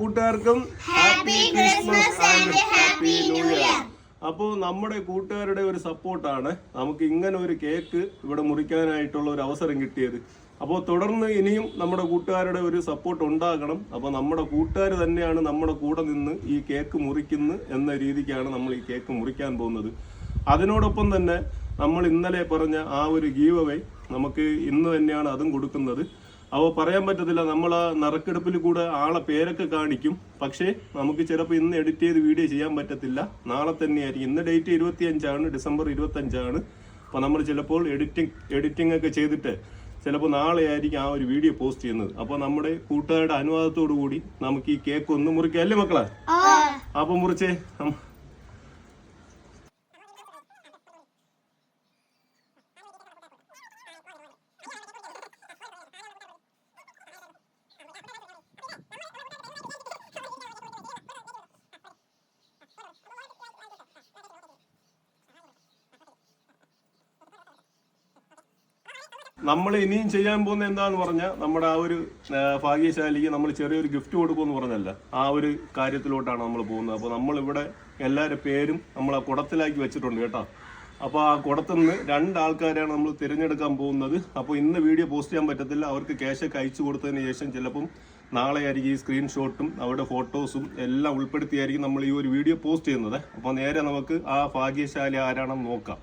കൂട്ടുകാർക്കും happy Christmas and happy new year അപ്പോൾ നമ്മുടെ കൂട്ടുകാരുടെ ഒരു സപ്പോർട്ടാണ് നമുക്ക് ഇങ്ങനെ ഒരു കേക്ക് ഇവിടെ മുറിക്കാനായിട്ടുള്ള ഒരു അവസരം കിട്ടിയത്. അപ്പോൾ തുടർന്ന് ഇനിയും നമ്മുടെ കൂട്ടുകാരുടെ ഒരു സപ്പോർട്ട് ഉണ്ടാകണം. അപ്പോൾ നമ്മുടെ കൂട്ടുകാർ തന്നെയാണ് നമ്മുടെ കൂടെ നിന്ന് ഈ കേക്ക് മുറിക്കുന്നു എന്ന രീതിക്കാണ് നമ്മൾ ഈ കേക്ക് മുറിക്കാൻ പോകുന്നത്. അതിനോടൊപ്പം തന്നെ നമ്മൾ ഇന്നലെ പറഞ്ഞ ആ ഒരു ഗീവ് നമുക്ക് ഇന്ന് തന്നെയാണ് അതും കൊടുക്കുന്നത്. അപ്പോൾ പറയാൻ പറ്റത്തില്ല. നമ്മൾ ആ നറുക്കെടുപ്പിൽ കൂടെ ആളെ പേരൊക്കെ കാണിക്കും. പക്ഷേ നമുക്ക് ചിലപ്പോൾ ഇന്ന് എഡിറ്റ് ചെയ്ത് വീഡിയോ ചെയ്യാൻ പറ്റത്തില്ല. നാളെ തന്നെയായിരിക്കും. ഇന്ന് ഡേറ്റ് ഇരുപത്തി അഞ്ചാണ് ഡിസംബർ ഇരുപത്തി അഞ്ചാണ് അപ്പോൾ നമ്മൾ ചിലപ്പോൾ എഡിറ്റിംഗ് എഡിറ്റിംഗ് ഒക്കെ ചെയ്തിട്ട് ചിലപ്പോൾ നാളെ ആയിരിക്കും ആ ഒരു വീഡിയോ പോസ്റ്റ് ചെയ്യുന്നത്. അപ്പോൾ നമ്മുടെ കൂട്ടുകാരുടെ അനുവാദത്തോടു കൂടി നമുക്ക് ഈ കേക്ക് ഒന്ന് മുറിക്കാം. അല്ലേ മക്കളെ? അപ്പോൾ മുറിച്ചേ. നമ്മൾ ഇനിയും ചെയ്യാൻ പോകുന്ന എന്താന്ന് പറഞ്ഞാൽ നമ്മുടെ ആ ഒരു ഭാഗ്യശാലിക്ക് നമ്മൾ ചെറിയൊരു ഗിഫ്റ്റ് കൊടുക്കുമെന്ന് പറഞ്ഞല്ല. ആ ഒരു കാര്യത്തിലോട്ടാണ് നമ്മൾ പോകുന്നത്. അപ്പോൾ നമ്മളിവിടെ എല്ലാവരുടെ പേരും നമ്മൾ ആ കുടത്തിലാക്കി വെച്ചിട്ടുണ്ട് കേട്ടോ. അപ്പോൾ ആ കുടത്തിൽ നിന്ന് രണ്ട് ആൾക്കാരെയാണ് നമ്മൾ തിരഞ്ഞെടുക്കാൻ പോകുന്നത്. അപ്പോൾ ഇന്ന് വീഡിയോ പോസ്റ്റ് ചെയ്യാൻ പറ്റത്തില്ല. അവർക്ക് ക്യാഷൊക്കെ അയച്ചു കൊടുത്തതിന് ശേഷം ചിലപ്പം നാളെ ആയിരിക്കും ഈ സ്ക്രീൻഷോട്ടും അവരുടെ ഫോട്ടോസും എല്ലാം ഉൾപ്പെടുത്തിയായിരിക്കും നമ്മൾ ഈ ഒരു വീഡിയോ പോസ്റ്റ് ചെയ്യുന്നത്. അപ്പോൾ നേരെ നമുക്ക് ആ ഭാഗ്യശാലി ആരാണെന്ന് നോക്കാം.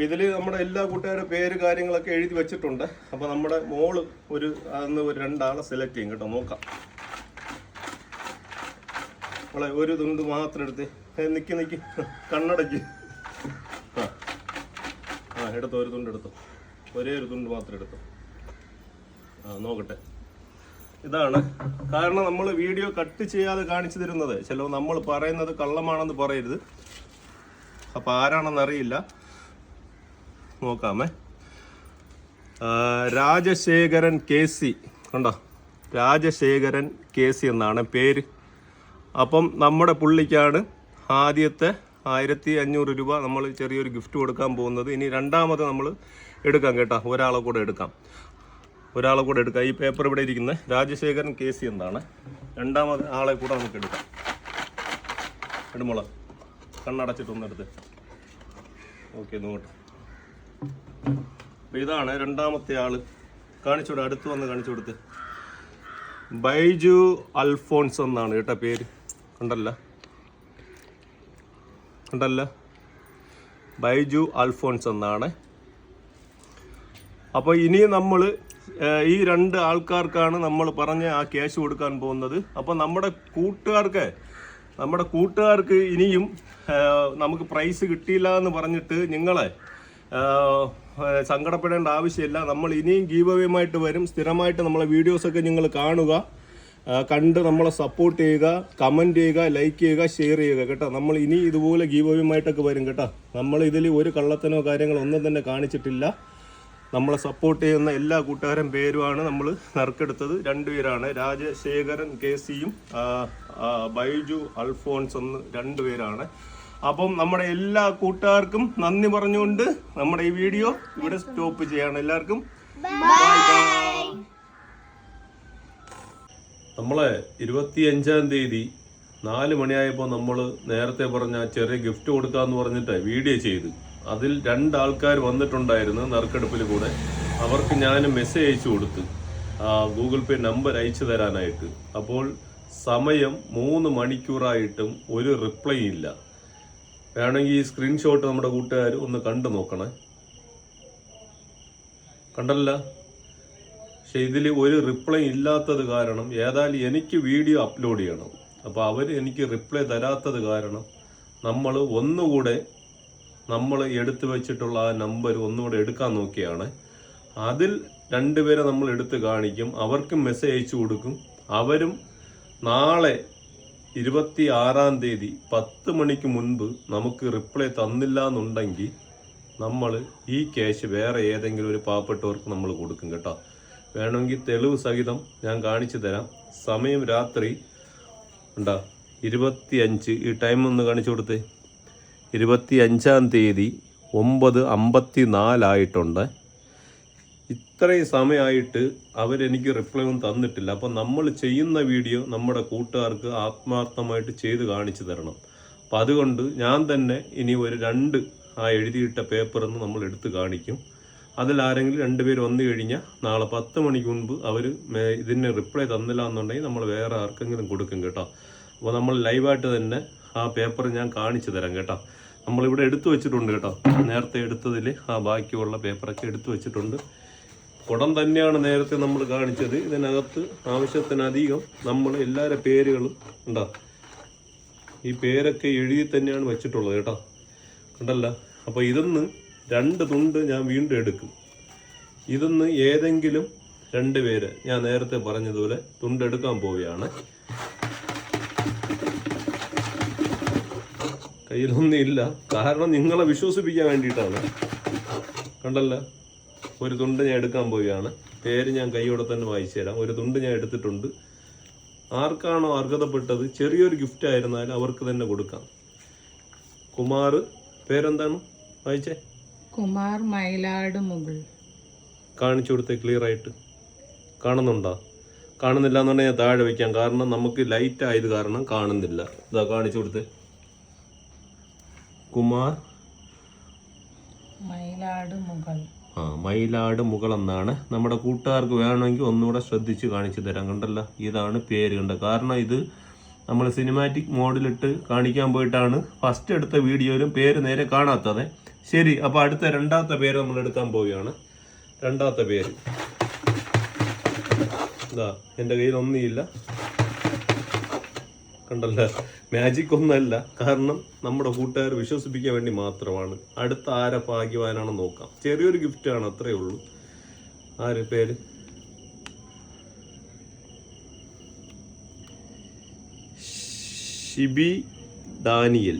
അപ്പോൾ ഇതിൽ നമ്മുടെ എല്ലാ കൂട്ടുകാരുടെ പേര് കാര്യങ്ങളൊക്കെ എഴുതി വെച്ചിട്ടുണ്ട്. അപ്പോൾ നമ്മുടെ മോൾ ഒരു അന്ന് ഒരു രണ്ടാളെ സെലക്ട് ചെയ്യും കേട്ടോ നോക്കാം. അവളെ ഒരു തുണ്ട് മാത്രം എടുത്ത്. നിൽക്കി നിൽക്കി കണ്ണടയ്ക്ക് ആ. എടുത്തോ ഒരു തുണ്ട് എടുത്തു. ഒരേ ഒരു തുണ്ട് മാത്രം എടുത്തു. ആ നോക്കട്ടെ. ഇതാണ് കാരണം നമ്മൾ വീഡിയോ കട്ട് ചെയ്യാതെ കാണിച്ചു തരുന്നത്. ചിലപ്പോൾ നമ്മൾ പറയുന്നത് കള്ളമാണെന്ന് പറയരുത്. അപ്പോൾ ആരാണെന്ന് അറിയില്ല. നോക്കാമേ. രാജശേഖരൻ കെ സി കണ്ടോ? രാജശേഖരൻ കെ സി എന്നാണ് പേര്. അപ്പം നമ്മുടെ പുള്ളിക്കാണ് ആദ്യത്തെ ആയിരത്തി അഞ്ഞൂറ് രൂപ നമ്മൾ ചെറിയൊരു ഗിഫ്റ്റ് കൊടുക്കാൻ പോകുന്നത്. ഇനി രണ്ടാമത് നമ്മൾ എടുക്കാം കേട്ടോ. ഒരാളെ കൂടെ എടുക്കാം. ഒരാളെ കൂടെ എടുക്കാം. ഈ പേപ്പർ ഇവിടെ ഇരിക്കുന്നത് രാജശേഖരൻ കെ സി എന്നാണ്. രണ്ടാമത് ആളെ കൂടെ നമുക്ക് എടുക്കാം. എടുമോളെ കണ്ണടച്ചിട്ടൊന്നെടുത്ത് ഓക്കെ നോട്ടെ അപ്പൊ ഇതാണ് രണ്ടാമത്തെ ആൾ. കാണിച്ചുകൊടു അടുത്ത് വന്ന് കാണിച്ചു കൊടുത്ത് ബൈജു അൽഫോൺസ് എന്നാണ് കേട്ടോ പേര്. കണ്ടല്ല? കണ്ടല്ല? ബൈജു അൽഫോൺസ് എന്നാണ്. അപ്പോൾ ഇനി നമ്മൾ ഈ രണ്ട് ആൾക്കാർക്കാണ് നമ്മൾ പറഞ്ഞ് ആ ക്യാഷ് കൊടുക്കാൻ പോകുന്നത്. അപ്പോൾ നമ്മുടെ കൂട്ടുകാർക്ക് നമ്മുടെ കൂട്ടുകാർക്ക് ഇനിയും നമുക്ക് പ്രൈസ് കിട്ടിയില്ല എന്ന് പറഞ്ഞിട്ട് നിങ്ങളെ സങ്കടപ്പെടേണ്ട ആവശ്യമില്ല. നമ്മൾ ഇനിയും ഗീവവേമായിട്ട് വരും. സ്ഥിരമായിട്ട് നമ്മളെ വീഡിയോസൊക്കെ നിങ്ങൾ കാണുക. കണ്ട് നമ്മളെ സപ്പോർട്ട് ചെയ്യുക കമന്റ് ചെയ്യുക ലൈക്ക് ചെയ്യുക ഷെയർ ചെയ്യുക കേട്ടോ. നമ്മൾ ഇനി ഇതുപോലെ ഗീവവേമായിട്ടൊക്കെ വരും കേട്ടോ. നമ്മൾ ഇതിൽ ഒരു കള്ളത്തനോ കാര്യങ്ങളോ ഒന്നും തന്നെ കാണിച്ചിട്ടില്ല. നമ്മളെ സപ്പോർട്ട് ചെയ്യുന്ന എല്ലാ കൂട്ടുകാരും പേരുമാണ് നമ്മൾ നറുക്കെടുത്തത്. രണ്ടുപേരാണ് രാജശേഖരൻ കെ സിയും ബൈജു അൽഫോൺസ് എന്ന് രണ്ടുപേരാണ് അപ്പം നമ്മുടെ എല്ലാ കൂട്ടുകാർക്കും നന്ദി പറഞ്ഞുകൊണ്ട് നമ്മുടെ ഈ വീഡിയോ ഇവിടെ സ്റ്റോപ്പ് ചെയ്യാണ്. എല്ലാവർക്കും നമ്മളെ ഇരുപത്തി അഞ്ചാം തീയതി നാല് മണിയായപ്പോൾ നമ്മൾ നേരത്തെ പറഞ്ഞ ചെറിയ ഗിഫ്റ്റ് കൊടുക്കാന്ന് പറഞ്ഞിട്ട് വീഡിയോ ചെയ്തു. അതിൽ രണ്ടാൾക്കാർ വന്നിട്ടുണ്ടായിരുന്നു നറുക്കെടുപ്പിൽ കൂടെ. അവർക്ക് ഞാൻ മെസ്സേജ് അയച്ചു കൊടുത്ത്. ഗൂഗിൾ പേ നമ്പർ അയച്ചു തരാനായിട്ട്. അപ്പോൾ സമയം മൂന്ന് മണിക്കൂറായിട്ടും ഒരു റിപ്ലൈ ഇല്ല. വേണമെങ്കിൽ ഈ സ്ക്രീൻഷോട്ട് നമ്മുടെ കൂട്ടുകാർ ഒന്ന് കണ്ടു നോക്കണേ. കണ്ടല്ല? പക്ഷെ ഇതിൽ ഒരു റിപ്ലൈ ഇല്ലാത്തത് കാരണം ഏതായാലും എനിക്ക് വീഡിയോ അപ്ലോഡ് ചെയ്യണം. അപ്പോൾ അവർ എനിക്ക് റിപ്ലൈ തരാത്തത് കാരണം നമ്മൾ ഒന്നുകൂടെ നമ്മൾ എടുത്തു വെച്ചിട്ടുള്ള ആ നമ്പർ ഒന്നുകൂടെ എടുക്കാൻ നോക്കിയാണ്. അതിൽ രണ്ടുപേരെ നമ്മൾ എടുത്ത് കാണിക്കും. അവർക്കും മെസ്സേജ് അയച്ചു കൊടുക്കും. അവരും നാളെ ഇരുപത്തി ആറാം തീയതി പത്ത് മണിക്ക് മുൻപ് നമുക്ക് റിപ്ലൈ തന്നില്ല എന്നുണ്ടെങ്കിൽ നമ്മൾ ഈ ക്യാഷ് വേറെ ഏതെങ്കിലും ഒരു പാവപ്പെട്ടവർക്ക് നമ്മൾ കൊടുക്കും കേട്ടോ. വേണമെങ്കിൽ തെളിവ് സഹിതം ഞാൻ കാണിച്ചു തരാം. സമയം രാത്രി ഉണ്ടാ? ഇരുപത്തി അഞ്ച് ഈ ടൈം ഒന്ന് കാണിച്ചു കൊടുത്തേ. ഇരുപത്തി അഞ്ചാം തീയതി ഒമ്പത് അമ്പത്തി നാലായിട്ടുണ്ട് ഇത്രയും സമയമായിട്ട് അവരെനിക്ക് റിപ്ലൈ ഒന്നും തന്നിട്ടില്ല. അപ്പം നമ്മൾ ചെയ്യുന്ന വീഡിയോ നമ്മുടെ കൂട്ടുകാർക്ക് ആത്മാർത്ഥമായിട്ട് ചെയ്ത് കാണിച്ചു തരണം. അപ്പം അതുകൊണ്ട് ഞാൻ തന്നെ ഇനി ഒരു രണ്ട് ആ എഴുതിയിട്ട പേപ്പർ എന്ന് നമ്മൾ എടുത്ത് കാണിക്കും. അതിൽ ആരെങ്കിലും രണ്ടുപേര് വന്നു കഴിഞ്ഞാൽ നാളെ പത്ത് മണിക്ക് മുൻപ് അവർ ഇതിന് റിപ്ലൈ തന്നില്ല എന്നുണ്ടെങ്കിൽ നമ്മൾ വേറെ ആർക്കെങ്കിലും കൊടുക്കും കേട്ടോ. അപ്പോൾ നമ്മൾ ലൈവായിട്ട് തന്നെ ആ പേപ്പർ ഞാൻ കാണിച്ചു തരാം കേട്ടോ. നമ്മളിവിടെ എടുത്തു വെച്ചിട്ടുണ്ട് കേട്ടോ. നേരത്തെ എടുത്തതിൽ ആ ബാക്കിയുള്ള പേപ്പറൊക്കെ എടുത്തു വെച്ചിട്ടുണ്ട്. കുടം തന്നെയാണ് നേരത്തെ നമ്മൾ കാണിച്ചത്. ഇതിനകത്ത് ആവശ്യത്തിനധികം നമ്മൾ എല്ലാവരുടെ പേരുകളും ഉണ്ടാ ഈ പേരൊക്കെ എഴുതി തന്നെയാണ് വെച്ചിട്ടുള്ളത് കേട്ടോ. കണ്ടല്ല? അപ്പോൾ ഇതൊന്ന് രണ്ട് തുണ്ട് ഞാൻ വീണ്ടും എടുക്കും. ഇതൊന്ന് ഏതെങ്കിലും രണ്ട് പേര് ഞാൻ നേരത്തെ പറഞ്ഞതുപോലെ തുണ്ടെടുക്കാൻ പോവുകയാണ്. കയ്യിലൊന്നും ഇല്ല. കാരണം നിങ്ങളെ വിശ്വസിപ്പിക്കാൻ വേണ്ടിയിട്ടാണ്. കണ്ടല്ല? ഒരു തുണ്ട് ഞാൻ എടുക്കാൻ പോവുകയാണ്. പേര് ഞാൻ കൈയോടെ തന്നെ വായിച്ചു തരാം. ഒരു തുണ്ട് ഞാൻ എടുത്തിട്ടുണ്ട്. ആർക്കാണോ അർഹതപ്പെട്ടത് ചെറിയൊരു ഗിഫ്റ്റ് ആയിരുന്നാലും അവർക്ക് തന്നെ കൊടുക്കാം. കുമാർ പേരെന്താണ്? വായിച്ചേ. കുമാർ മയിലാട് മുകൾ. കാണിച്ചു കൊടുത്തേ ക്ലിയർ ആയിട്ട്. കാണുന്നുണ്ടോ? കാണുന്നില്ല എന്നുണ്ടെങ്കിൽ ഞാൻ താഴെ വെക്കാം. കാരണം നമുക്ക് ലൈറ്റ് ആയത് കാരണം കാണുന്നില്ല. ഇതാ കാണിച്ചു കൊടുത്തേ. കുമാർ. മയിലാട് മുകൾ. ആ മയിലാട് മുകൾ എന്നാണ് നമ്മുടെ കൂട്ടുകാർക്ക് വേണമെങ്കിൽ ഒന്നുകൂടെ ശ്രദ്ധിച്ച് കാണിച്ചു തരാം. കണ്ടല്ലോ? ഇതാണ് പേര് കണ്ട കാരണം ഇത് നമ്മൾ സിനിമാറ്റിക് മോഡിലിട്ട് കാണിക്കാൻ പോയിട്ടാണ് ഫസ്റ്റ് എടുത്ത വീഡിയോയിലും പേര് നേരെ കാണാത്തത്. ശരി അപ്പോൾ അടുത്ത രണ്ടാമത്തെ പേര് നമ്മൾ എടുക്കാൻ പോവുകയാണ്. രണ്ടാമത്തെ പേര്. ഇതാ എന്റെ കയ്യിൽ ഒന്നുമില്ല. കണ്ടല്ലോ. മാജിക് ഒന്നല്ല കാരണം നമ്മുടെ കൂട്ടുകാർ വിശ്വസിപ്പിക്കാൻ വേണ്ടി മാത്രമാണ്. അടുത്ത ആരെ ഭാഗ്യവാനാണെന്ന് നോക്കാം. ചെറിയൊരു ഗിഫ്റ്റാണ് അത്രേ ഉള്ളൂ. ആര് പേര്? ഷിബി ദാനിയൽ.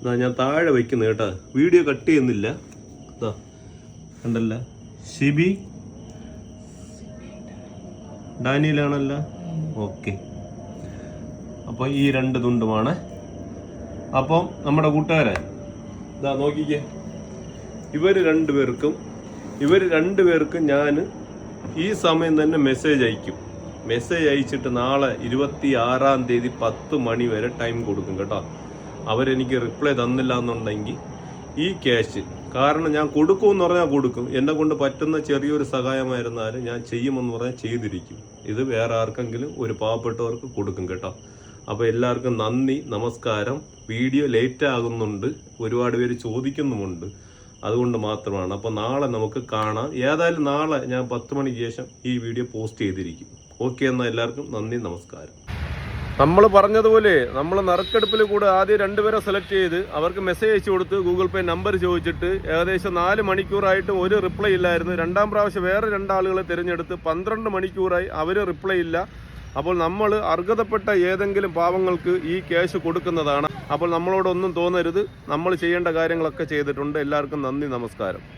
ഇതാ ഞാൻ താഴെ വയ്ക്കുന്നു കേട്ടോ. വീഡിയോ കട്ട് ചെയ്യുന്നില്ല. ഇതാ കണ്ടല്ല. ഷിബി? ഡാനിയലാണല്ല ഓക്കെ. അപ്പോൾ ഈ രണ്ട് തുണ്ടുമാണ്. അപ്പം നമ്മുടെ കൂട്ടുകാരെ ഇതാ നോക്കിക്കേ. ഇവർ രണ്ടുപേർക്കും ഇവർ രണ്ടുപേർക്കും ഞാൻ ഈ സമയം തന്നെ മെസ്സേജ് അയക്കും. മെസ്സേജ് അയച്ചിട്ട് നാളെ ഇരുപത്തി ആറാം തീയതി പത്ത് മണി വരെ ടൈം കൊടുക്കും കേട്ടോ. അവരെനിക്ക് റിപ്ലൈ തന്നില്ല എന്നുണ്ടെങ്കിൽ ഈ ക്യാഷ് കാരണം ഞാൻ കൊടുക്കുമെന്ന് പറഞ്ഞാൽ കൊടുക്കും. എന്നെ കൊണ്ട് പറ്റുന്ന ചെറിയൊരു സഹായമായിരുന്നാലും ഞാൻ ചെയ്യുമെന്ന് പറഞ്ഞാൽ ചെയ്തിരിക്കും. ഇത് വേറെ ആർക്കെങ്കിലും ഒരു പാവപ്പെട്ടവർക്ക് കൊടുക്കും കേട്ടോ. അപ്പോൾ എല്ലാവർക്കും നന്ദി നമസ്കാരം. വീഡിയോ ലേറ്റ് ആകുന്നുണ്ട്. ഒരുപാട് പേര് ചോദിക്കുന്നുമുണ്ട്. അതുകൊണ്ട് മാത്രമാണ്. അപ്പോൾ നാളെ നമുക്ക് കാണാം. ഏതായാലും നാളെ ഞാൻ പത്ത് മണിക്ക് ശേഷം ഈ വീഡിയോ പോസ്റ്റ് ചെയ്തിരിക്കും. ഓക്കെ എന്നാൽ എല്ലാവർക്കും നന്ദി നമസ്കാരം. നമ്മൾ പറഞ്ഞതുപോലെ നമ്മൾ നറുക്കെടുപ്പിൽ കൂടെ ആദ്യം രണ്ടുപേരെ സെലക്ട് ചെയ്ത് അവർക്ക് മെസ്സേജ് അയച്ചു കൊടുത്ത് ഗൂഗിൾ പേ നമ്പർ ചോദിച്ചിട്ട് ഏകദേശം നാല് മണിക്കൂറായിട്ടും ഒരു റിപ്ലൈ ഇല്ലായിരുന്നു. രണ്ടാം പ്രാവശ്യം വേറെ രണ്ടാളുകളെ തിരഞ്ഞെടുത്ത് പന്ത്രണ്ട് മണിക്കൂറായി അവർ റിപ്ലൈ ഇല്ല. അപ്പോൾ നമ്മൾ അർഹതപ്പെട്ട ഏതെങ്കിലും പാവങ്ങൾക്ക് ഈ ക്യാഷ് കൊടുക്കുന്നതാണ്. അപ്പോൾ നമ്മളോടൊന്നും തോന്നരുത്. നമ്മൾ ചെയ്യേണ്ട കാര്യങ്ങളൊക്കെ ചെയ്തിട്ടുണ്ട്. എല്ലാവർക്കും നന്ദി നമസ്കാരം.